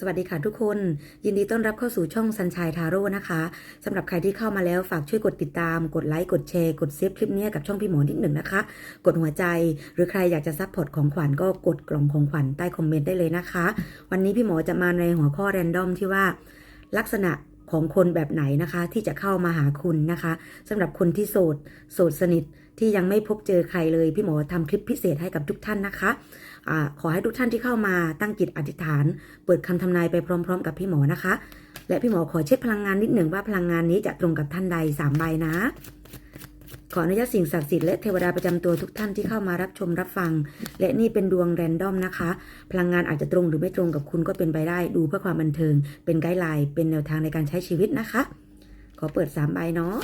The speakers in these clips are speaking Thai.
สวัสดีค่ะทุกคน ยินดีต้อนรับเข้าสู่ช่องสันชัยทาโร่นะคะสำหรับใครที่เข้ามาแล้วฝากช่วยกดติดตาม กดไลค์กดแชร์กดเซฟคลิปนี้กับช่องพี่หมอนิดหนึ่งนะคะ กดหัวใจหรือใครอยากจะซัพพอร์ตของขวัญก็กดกล่องของขวัญใต้คอมเมนต์ได้เลยนะคะ วันนี้พี่หมอจะมาในหัวข้อแรนดอมที่ว่า ลักษณะของคนแบบไหนนะคะที่จะเข้ามาหาคุณนะคะสำหรับคนที่โสดโสดสนิทที่ยังไม่พบเจอใครเลย พี่หมอทำคลิปพิเศษให้กับทุกท่านนะคะ อขอให้ทุกท่านที่เข้ามาตั้งจิตอธิษฐาน เปิดคำทำนายไปพร้อม ๆ กับพี่หมอนะคะ และพี่หมอขอเช็คพลังงานนิดหนึ่งว่าพลังงานนี้จะตรงกับท่านใดสามใบนะขออนุญาตสิ่งศักดิ์สิทธิ์และเทวดาประจำตัวทุกท่านที่เข้ามารับชมรับฟัง และนี่เป็นดวงแรนดอมนะคะ พลังงานอาจจะตรงหรือไม่ตรงกับคุณก็เป็นไปได้ดูเพื่อความบันเทิง เป็นไกด์ไลน์เป็นแนวทางในการใช้ชีวิตนะคะ ขอเปิด3ใบเนาะ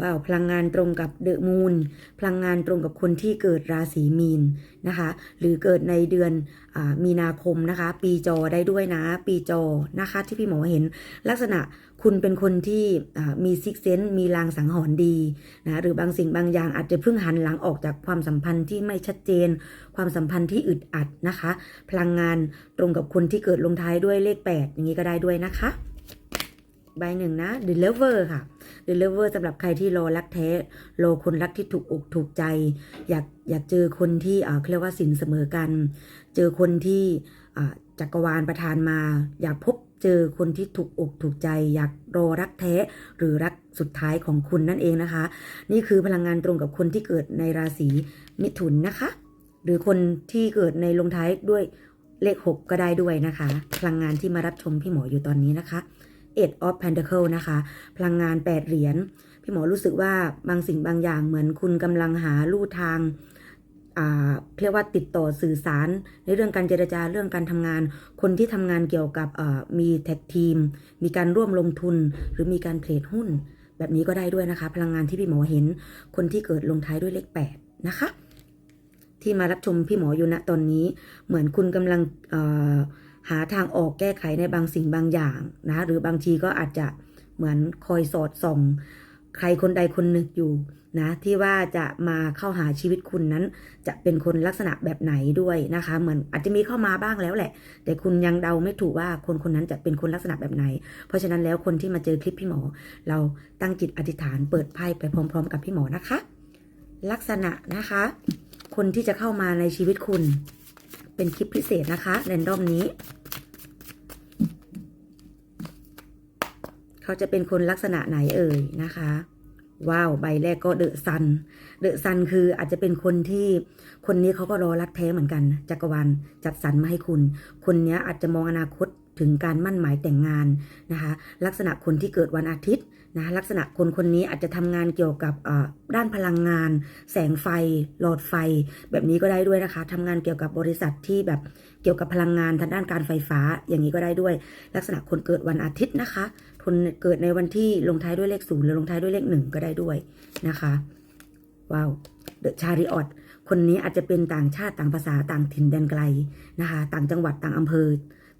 ว้าวพลังงานตรงกับเดอะมูนพลังงานตรงกับคนที่เกิดราศีมีนนะคะ หรือเกิดในเดือนอมีนาคมนะคะ ปีจอได้ด้วยนะ ปีจอนะคะ ที่พี่หมอเห็นลักษณะคุณเป็นคนที่มีซิกเซนต์มีลางสังหรณ์ดีนะหรือบางสิ่งบางอย่างอาจจะเพิ่งหันหลังออกจากความสัมพันธ์ที่ไม่ชัดเจน ความสัมพันธ์ที่อึดอัดนะคะ พลังงานตรงกับคนที่เกิดลงท้ายด้วยเลข 8 อย่างนี้ก็ได้ด้วยนะคะ ใบหนึ่งนะ The Lover ค่ะ The Lover สำหรับใครที่รอรักแท้ รอคนรักที่ถูกอกถูกใจ อยากอยากเจอคนที่เขาเรียกว่าสินเสมอกัน เจอคนที่จักรวาลประทานมา อยากพบเจอคนที่ถูกอกถูกใจ อยากรอรักแท้หรือรักสุดท้ายของคุณนั่นเองนะคะ นี่คือพลังงานตรงกับคนที่เกิดในราศีมิถุนนะคะ หรือคนที่เกิดในลงท้ายด้วยเลข 6 ก็ได้ด้วยนะคะ พลังงานที่มารับชมพี่หมออยู่ตอนนี้นะคะ Eight of Pentacle นะคะ พลังงาน 8 เหรียญ พี่หมอรู้สึกว่าบางสิ่งบางอย่างเหมือนคุณกำลังหาลู่ทางเรียกว่าติดต่อสื่อสาร ในเรื่องการเจรจาเรื่องการทำงาน คนที่ทำงานเกี่ยวกับมีแท็กทีม มีการร่วมลงทุน หรือมีการเทรดหุ้น แบบนี้ก็ได้ด้วยนะคะ พลังงานที่พี่หมอเห็น คนที่เกิดลงท้ายด้วยเลข 8 นะคะ ที่มารับชมพี่หมออยู่ณตอนนี้ เหมือนคุณกำลังเอ่อ หาทางออกแก้ไขในบางสิ่งบางอย่างนะ หรือบางทีก็อาจจะเหมือนคอยสอดส่อง ใครคนใดคนหนึ่งอยู่นะ ที่ว่าจะมาเข้าหาชีวิตคุณนั้น จะเป็นคนลักษณะแบบไหนด้วยนะคะ เหมือนอาจจะมีเข้ามาบ้างแล้วแหละ แต่คุณยังเดาไม่ถูกว่าคนคนนั้นจะเป็นคนลักษณะแบบไหน เพราะฉะนั้นแล้วคนที่มาเจอคลิปพี่หมอ เราตั้งจิตอธิษฐานเปิดไพ่ไปพร้อม ๆ กับพี่หมอนะคะ ลักษณะนะคะ คนที่จะเข้ามาในชีวิตคุณ เป็นคลิปพิเศษนะคะแรนดอมนี้ เขาจะเป็นคนลักษณะไหนเอ่ยนะคะ ว้าว ใบแรกก็เดอะซัน เดอะซันคืออาจจะเป็นคนที่คนนี้เขาก็รอรักแท้เหมือนกันจักรวาลจัดสรรมาให้คุณ คนนี้อาจจะมองอนาคตถึงการมั่นหมายแต่งงานนะคะ ลักษณะคนที่เกิดวันอาทิตย์ นะลักษณะคนคนนี้อาจจะทำงานเกี่ยวกับด้านพลังงาน แสงไฟ หลอดไฟ แบบนี้ก็ได้ด้วยนะคะทำงานเกี่ยวกับบริษัทที่แบบเกี่ยวกับพลังงานทางด้านการไฟฟ้าอย่างนี้ก็ได้ด้วย ลักษณะคนเกิดวันอาทิตย์นะคะคนเกิดในวันที่ลงท้ายด้วยเลขศูนย์หรือลงท้ายด้วยเลขหนึ่งก็ได้ด้วยนะคะว้าวเดอะชาริออตคนนี้อาจจะเป็นต่างชาติต่างภาษาต่างถิ่นแดนไกลนะคะ ต่างจังหวัดต่างอำเภอ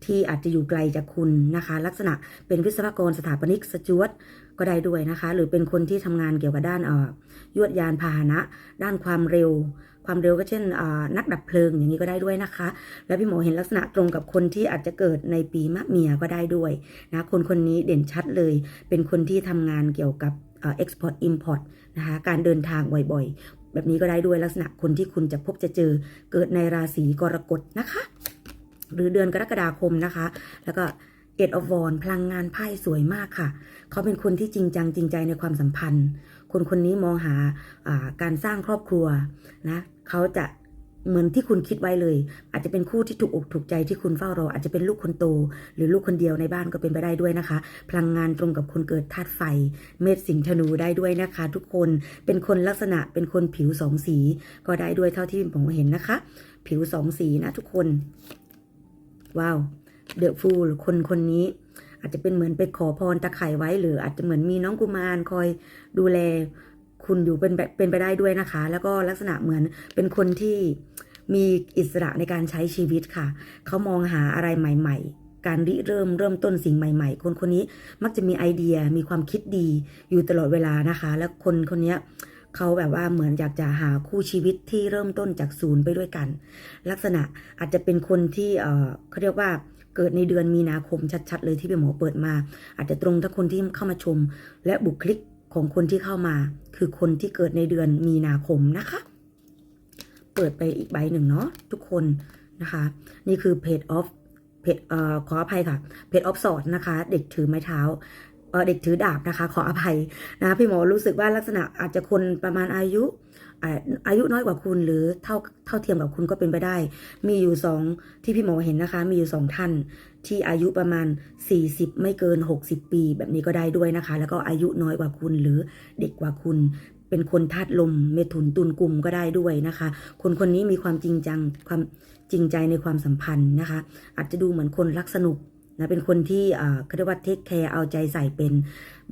ที่อาจจะอยู่ไกลจากคุณนะคะ ลักษณะเป็นวิศวกรสถาปนิกสจวต ก็ได้ด้วยนะคะ หรือเป็นคนที่ทำงานเกี่ยวกับด้านเอ่อยวดยานพาหนะ ด้านความเร็ว ความเร็วก็เช่นนักดับเพลิงอย่างนี้ก็ได้ด้วยนะคะ แล้วพี่หมอเห็นลักษณะตรงกับคนที่อาจจะเกิดในปีมะเมียก็ได้ด้วยนะคนคนนี้เด่นชัดเลย เป็นคนที่ทำงานเกี่ยวกับเอ่อ export import นะคะการเดินทางบ่อยๆ แบบนี้ก็ได้ด้วยลักษณะคนที่คุณจะพบจะเจอเกิดในราศีกรกฎนะคะ หรือเดือนกรกฎาคมนะคะ แล้วก็ เอ็ดออฟวอนพลังงานไพ่สวยมากค่ะ เขาเป็นคนที่จริงจังจริงใจในความสัมพันธ์ คนคนนี้มองหาาการสร้างครอบครัวนะเขาจะเหมือนที่คุณคิดไว้เลย อาจจะเป็นคู่ที่ถูกอกถูกใจที่คุณเฝ้ารออาจจะเป็นลูกคนโต หรือลูกคนเดียวในบ้านก็เป็นไปได้ด้วยนะคะ พลังงานตรงกับคนเกิดธาตุไฟ เมษสิงห์ธนูได้ด้วยนะคะ ทุกคนเป็นคนลักษณะเป็นคนผิวสองสี ก็ได้ด้วยเท่าที่ผมเห็นนะคะ ผิวสองสีนะทุกคน ว้าว เดอะฟูลคนคนนี้ อาจจะเป็นเหมือนไปขอพรตะไคร่ไว้ หรืออาจจะเหมือนมีน้องกุมารคอยดูแล คุณอยู่เป็นแบบเป็นไปได้ด้วยนะคะ แล้วก็ลักษณะเหมือนเป็นคนที่มีอิสระในการใช้ชีวิตค่ะ เขามองหาอะไรใหม่ ๆการริเริ่มเริ่มต้นสิ่งใหม่ ๆ คนคนนี้มักจะมีไอเดียมีความคิดดีอยู่ตลอดเวลานะคะ แล้วคนคนนี้เขาแบบว่าเหมือนอยากจะหาคู่ชีวิตที่เริ่มต้นจากศูนย์ไปด้วยกัน ลักษณะอาจจะเป็นคนที่เออเขาเรียกว่า เกิดในเดือนมีนาคมชัดๆ เลยที่พี่หมอเปิดมา อาจจะตรงถ้าคนที่เข้ามาชม และบุคลิกของคนที่เข้ามา คือคนที่เกิดในเดือนมีนาคมนะคะ เปิดไปอีกใบหนึ่งเนาะทุกคนนะคะ นี่คือเพจออฟเพจเอ่อขออภัยค่ะเพจออฟสอดนะคะ เด็กถือไม้เท้าเออเด็กถือดาบนะคะ ขออภัยนะพี่หมอรู้สึกว่าลักษณะอาจจะคนประมาณอายุ อายุน้อยกว่าคุณหรือเท่าเท่าเทียมกับคุณก็เป็นไปได้ มีอยู่สองที่พี่หมอเห็นนะคะ มีอยู่สองท่าน ที่อายุประมาณ 40 ไม่เกิน 60 ปี แบบนี้ก็ได้ด้วยนะคะ แล้วก็อายุน้อยกว่าคุณหรือเด็กกว่าคุณเป็นคนธาตุลมเมถุนตุลกลุ่มก็ได้ด้วยนะคะ คนคนนี้มีความจริงจังความจริงใจในความสัมพันธ์นะคะ อาจจะดูเหมือนคนรักสนุกนะเป็นคนที่อ่าเขาเรียกว่าเทคแคร์เอาใจใส่เป็น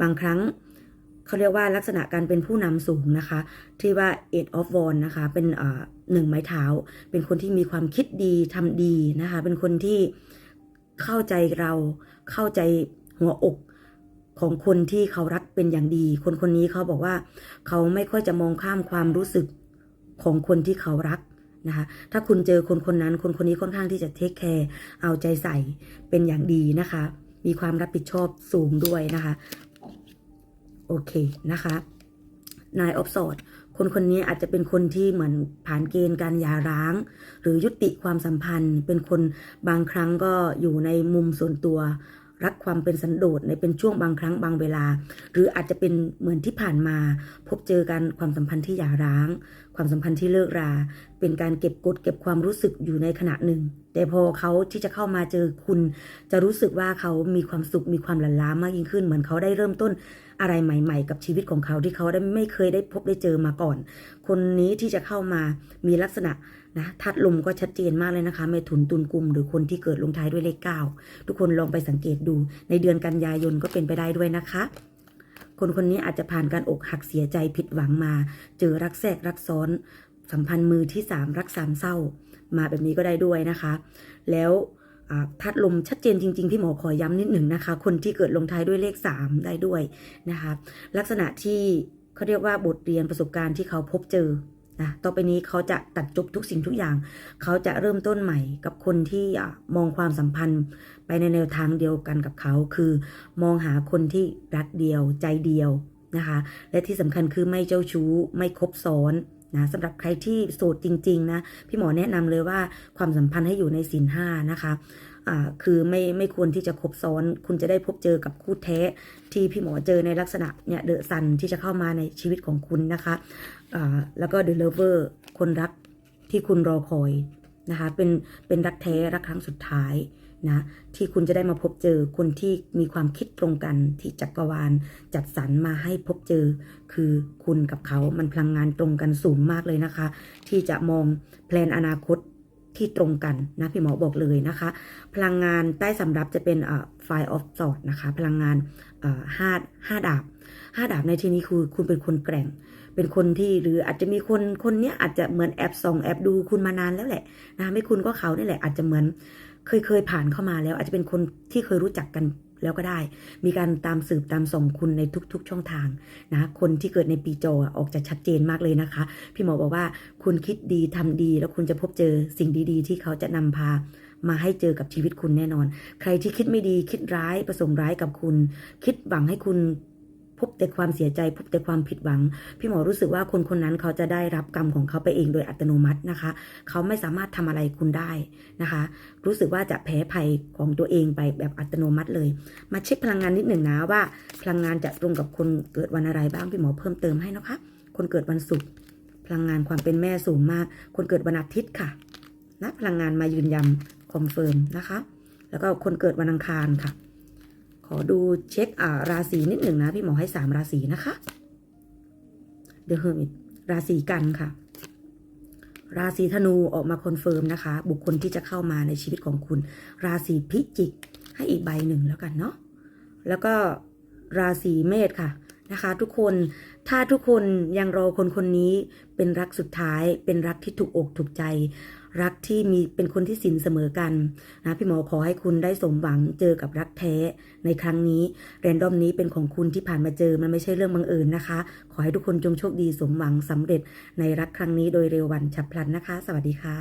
บางครั้ง เขาเรียกว่าลักษณะการเป็นผู้นำสูงนะคะ ที่ว่า eight of w a n d นะคะ เป็นหนึ่งไม้เท้า เป็นคนที่มีความคิดดีทำดีนะคะ เป็นคนที่เข้าใจเราเข้าใจหัวอกของคนที่เขารักเป็นอย่างดี คนคนนี้เขาบอกว่า เขาไม่ค่อยจะมองข้ามความรู้สึกของคนที่เขารักนะคะ ถ้าคุณเจอคนคนนั้น คนคนนี้ค่อนข้างที่จะเทคแคร์เอาใจใส่เป็นอย่างดีนะคะ มีความรับผิดชอบสูงด้วยนะคะ โอเคนะคะนายออฟสอดคนคนนี้อาจจะเป็นคนที่เหมือนผ่านเกณฑ์การหย่าร้าง หรือยุติความสัมพันธ์ เป็นคนบางครั้งก็อยู่ในมุมส่วนตัว รักความเป็นสันโดษในเป็นช่วงบางครั้งบางเวลา หรืออาจจะเป็นเหมือนที่ผ่านมา พบเจอกันความสัมพันธ์ที่หย่าร้าง ความสัมพันธ์ที่เลิกรา เป็นการเก็บกดเก็บความรู้สึกอยู่ในขณะหนึ่ง แต่พอเขาที่จะเข้ามาเจอคุณ จะรู้สึกว่าเขามีความสุขมีความหลั่นล้ามากยิ่งขึ้น เหมือนเขาได้เริ่มต้น อะไรใหม่ ๆ กับชีวิตของเขาที่เขาได้ไม่เคยได้พบได้เจอมาก่อน คนนี้ที่จะเข้ามามีลักษณะนะทัดลมก็ชัดเจนมากเลยนะคะเมถุนตุลกุมหรือคนที่เกิดลงท้ายด้วยเลขเก้าทุกคนลองไปสังเกตดู ในเดือนกันยายนก็เป็นไปได้ด้วยนะคะ คนคนนี้อาจจะผ่านการอกหักเสียใจผิดหวังมา เจอรักแทรกรักซ้อน สัมพันธ์มือที่สามรักสามเศร้า มาแบบนี้ก็ได้ด้วยนะคะ แล้ว ธาตุลมชัดเจนจริง ๆ พี่หมอขอย้ำนิดหนึ่งนะคะ คนที่เกิดลงท้ายด้วยเลข 3 ได้ด้วยนะคะ ลักษณะที่เขาเรียกว่าบทเรียนประสบการณ์ที่เขาพบเจอนะต่อไปนี้เขาจะตัดจบทุกสิ่งทุกอย่าง เขาจะเริ่มต้นใหม่กับคนที่มองความสัมพันธ์ไปในแนวทางเดียวกันกับเขา คือมองหาคนที่รักเดียวใจเดียวนะคะ และที่สำคัญคือไม่เจ้าชู้ไม่คบซ้อน นะสำหรับใครที่โสดจริง ๆ นะ พี่หมอแนะนำเลยว่าความสัมพันธ์ให้อยู่ในศีลห้านะคะคือไม่ไม่ควรที่จะคบซ้อน คุณจะได้พบเจอกับคู่แท้ที่พี่หมอเจอในลักษณะเนี่ยเดอะซันที่จะเข้ามาในชีวิตของคุณนะคะแล้วก็เดอะเลเวอร์คนรักที่คุณรอคอยนะคะเป็นเป็นรักแท้รักครั้งสุดท้าย นะที่คุณจะได้มาพบเจอคนที่มีความคิดตรงกันที่จักรวาล จัดสรรมาให้พบเจอ คือคุณกับเขามันพลังงานตรงกันสูงมากเลยนะคะ ที่จะมองแพลนอนาคตที่ตรงกันนะพี่หมอบอกเลยนะคะ พลังงานใต้สำรับจะเป็นไฟออฟสอดนะคะ พลังงานห้าห้าดาบห้าดาบในที่นี้คือคุณเป็นคนแกร่ง เป็นคนที่หรืออาจจะมีคนคนนี้อาจจะเหมือนแอบส่องแอบดูคุณมานานแล้วแหละนะไม่คุณก็เขานี่แหละอาจจะเหมือน เคยเคยผ่านเข้ามาแล้ว อาจจะเป็นคนที่เคยรู้จักกันแล้วก็ได้ มีการตามสืบตามส่งคุณในทุก ๆ ช่องทางนะคนที่เกิดในปีจอออกจะชัดเจนมากเลยนะคะ พี่หมอบอกว่าคุณคิดดีทำดี แล้วคุณจะพบเจอสิ่งดีๆ ที่เขาจะนำพามาให้เจอกับชีวิตคุณแน่นอน ใครที่คิดไม่ดีคิดร้ายประสงค์ร้ายกับคุณ คิดหวังให้คุณ พบแต่ความเสียใจ พบแต่ความผิดหวัง พี่หมอรู้สึกว่าคนคนนั้นเขาจะได้รับกรรมของเขาไปเองโดยอัตโนมัตินะคะ เขาไม่สามารถทำอะไรคุณได้นะคะ รู้สึกว่าจะแพ้ภัยของตัวเองไปแบบอัตโนมัติเลย มาเช็คพลังงานนิดหนึ่งนะว่า พลังงานจะตรงกับคนเกิดวันอะไรบ้างพี่หมอเพิ่มเติมให้นะคะ คนเกิดวันศุกร์พลังงานความเป็นแม่สูงมาก คนเกิดวันอาทิตย์ค่ะนะพลังงานมายืนยันคอนเฟิร์มนะคะ แล้วก็คนเกิดวันอังคารค่ะ อดูเช็คอ่าราศีนิดหนึ่งนะ พี่หมอให้สามราศีนะคะเดอะเฮอร์มิตราศีกันค่ะ ราศีธนูออกมาคอนเฟิร์มนะคะ บุคคลที่จะเข้ามาในชีวิตของคุณ ราศีพิจิก ให้อีกใบหนึ่งแล้วกันเนาะแล้วก็ราศีเมษค่ะนะคะทุกคนถ้าทุกคนยังรอคนคนนี้เป็นรักสุดท้ายเป็นรักที่ถูกอกถูกใจ รักที่มีเป็นคนที่สินเสมอกันนะพี่หมอขอให้คุณได้สมหวังเจอกับรักแท้ในครั้งนี้แรนดอมนี้เป็นของคุณที่ผ่านมาเจอมันไม่ใช่เรื่องบังเอิญนะคะ ขอให้ทุกคนจงโชคดีสมหวังสำเร็จในรักครั้งนี้โดยเร็ววันฉับพลันนะคะ สวัสดีค่ะ